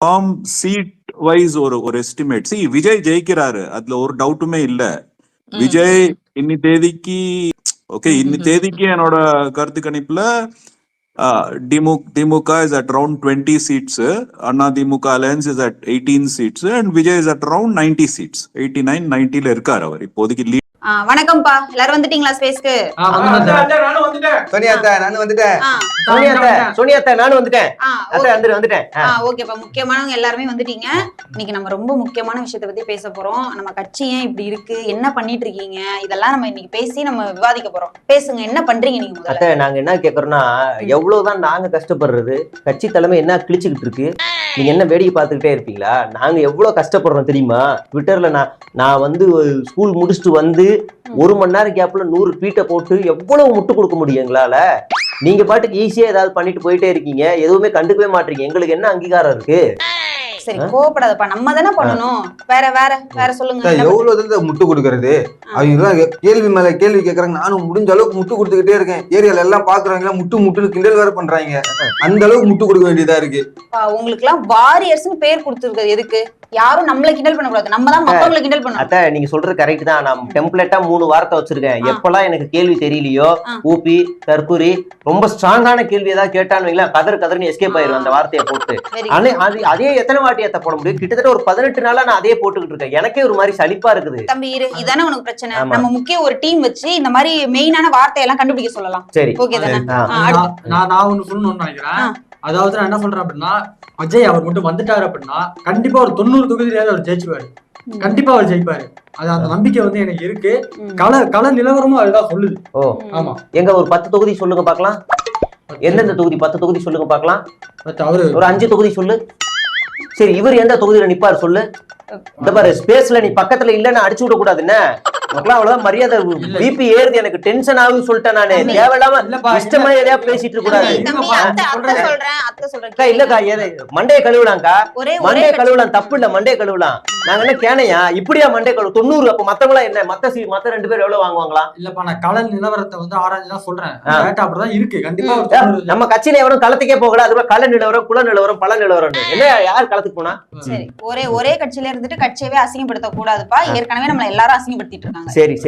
Form seat wise ஒரு ஒரு estimate C Vijay ஜெயிக்கிறாரு. அதுல ஒரு டவுட்டுமே இல்ல. விஜய் இன்னி தேதிக்கு ஓகே இன்னி தேதிக்கு என்னோட கருத்து கணிப்புல திமு DMK is at around twenty seats Anna DMK alliance is at eighteen seats and Vijay is at around ninety seats eighty nine நைன்டில இருக்காரு அவர். இப்போதைக்கு வணக்கம்ப்பா. எல்லாரும் வந்துட்டீங்களா ஸ்பேஸ்க்கு வந்துட்டேன். நானும் வந்துட்டேன். அத்தை வந்துட்டேன். ஓகேப்பா முக்கியமானவங்க எல்லாருமே வந்துட்டீங்க. இன்னைக்கு நம்ம ரொம்ப முக்கியமான விஷயத்தை பத்தி பேச போறோம். நம்ம கட்சி ஏன் இப்படி இருக்கு? என்ன பண்ணிட்டு இருக்கீங்க? இதெல்லாம் நம்ம இன்னைக்கு பேசி நம்ம விவாதிக்க போறோம். பேசுங்க என்ன பண்றீங்க நீங்க அத்தை நாங்க என்ன கேக்குறோம்னா எவ்வளவுதான் நாங்க கஷ்டப்படுறது கட்சி தலைமை என்ன கிழிச்சுக்கிட்டு இருக்கு? நீங்க என்ன வேடிக்கை பார்த்துக்கிட்டே இருப்பீங்களா? நாங்க எவ்வளவு கஷ்டப்படுறோம் தெரியுமா? ட்விட்டர்ல நான் நான் வந்து ஸ்கூல் முடிச்சுட்டு வந்து ஒரு மணி நேரம் கேப்ல நூறு ட்வீட்டை போட்டு எவ்வளவு முட்டு கொடுக்க முடியும் எங்களால? நீங்க பாட்டுக்கு ஈஸியா ஏதாவது பண்ணிட்டு போயிட்டே இருக்கீங்க. எதுவுமே கண்டுக்கவே மாட்டீங்க. எங்களுக்கு என்ன அங்கீகாரம் இருக்கு? சரி கோவப்படாதப்பா. நம்ம தானே பண்ணணும். வேற வேற வேற சொல்லுங்க? எவ்வளவு தடவை முட்டு கொடுக்கறது? அவங்க கேள்வி மேல கேள்வி கேக்குறாங்க. நானும் முடிஞ்ச அளவுக்கு முட்டு கொடுத்துக்கிட்டே இருக்கேன். ஏரியால எல்லாம் பாக்குறவங்க முட்டு முட்டுன்னு கிண்டல் வேற பண்றாங்க. அந்த அளவுக்கு முட்டு கொடுக்க வேண்டியதா இருக்கு. அப்பா, உங்களுக்கு எல்லாம் வாரியர்ஸ்னு பேர் கொடுத்துருக்கிறது எதுக்கு? யாரும் நம்மள கிண்டல் பண்ணக்கூடாது. நம்ம தான் மத்தவங்களை கிண்டல் பண்ணணும். அத்தை நீங்க சொல்றது கரெக்ட் தான். நான் டெம்ப்ளேட்டா மூணு வார்த்தை வச்சிருக்கேன். எப்பெல்லாம் எனக்கு கேள்வி தெரியலையோ. ஊபி தற்குறி ரொம்ப ஸ்ட்ராங்கான கேள்வி ஏதாவது கேட்டான்னு வைங்களேன் கதறு கதர்னு எஸ்கேப் ஆயிரும் அந்த வார்த்தையை போட்டு. அதே எத்தனை வாட்டி ஏத்த போட முடியும். கிட்டத்தட்ட ஒரு பதினெட்டு நாளா நான் அதே போட்டுக்கிட்டு இருக்கேன். எனக்கே ஒரு மாதிரி சலிப்பா இருக்குது. தம்பி இரு. இதானே உனக்கு பிரச்சனை. நம்ம முக்கிய ஒரு டீம் வச்சு இந்த மாதிரி மெயினான வார்த்தையெல்லாம் கண்டுபிடிக்க சொல்லலாம். சரி. ஓகே தானே. நான் நான் ஒண்ணு சொல்லணும்னு நினைக்கிறேன். அதாவது நான் என்ன சொல்றேன் அப்படின்னா அஜய் அவர் மட்டும் வந்துட்டாரு அப்படின்னா கண்டிப்பா ஒரு தொண்ணூறு தொகுதியிலாவது அவர் ஜெயிச்சுவாரு. கண்டிப்பா அவர் ஜெயிப்பாரு. அது அந்த நம்பிக்கை வந்து எனக்கு இருக்கு. கள கள நிலவரமும் அதுதான் சொல்லுது. ஓ. ஆமா. எங்க ஒரு பத்து தொகுதி சொல்லுங்க பார்க்கலாம். எந்தெந்த தொகுதி பத்து தொகுதி சொல்லுங்க அவரு. ஒரு அஞ்சு தொகுதி சொல்லு. சரி இவர் எந்த தொகுதியில நிப்பாரு சொல்லு? இந்த பாரு ஸ்பேஸ்ல நீ பக்கத்துல இல்லன்னு அடிச்சு விட கூடாது என்ன? மக்களா அவ்வளவுதான் மரியாதை. பிபி ஏறுது எனக்கு டென்ஷன் ஆகுது சொல்லிட்டேன் நானு. தேவையில்லாம இஷ்டமா. எதையா பேசிட்டு இருக்க கூடாது. சொல்றேன். இல்லக்கா மண்டைய கழுவலாம்க்கா. ஒரே ஒரே மண்டே கட்சி- கழுவலாம் தப்பு இல்ல மண்டே கழுவலாம். நாங்க என்ன கேனையா? இப்படியா மண்டே கழுவு? தொண்ணூறு அப்ப மத்தவங்களா என்ன? மத்த சி மத்த ரெண்டு பேர் எவ்வளவு வாங்குவாங்களா? இல்லப்பா நான் கள நிலவரத்தை வந்து ஆராய்ஞ்சு தான் சொல்றேன். அப்படிதான் இருக்கு. கண்டிப்பா நம்ம கட்சியில எவரும் களத்துக்கே போகல. அதுவே கள நிலவரம் குல நிலவரம் பல நிலவரம் என்ன யார் களத்துக்கு போனா? சரி ஒரே ஒரே கட்சியில இருந்துட்டு கட்சியவே அசிங்கப்படுத்த கூடாதுப்பா ஏற்கனவே நம்மள எல்லாரும் அசிங்கப்படுத்திட்டு இருக்காங்க. சரி சரி.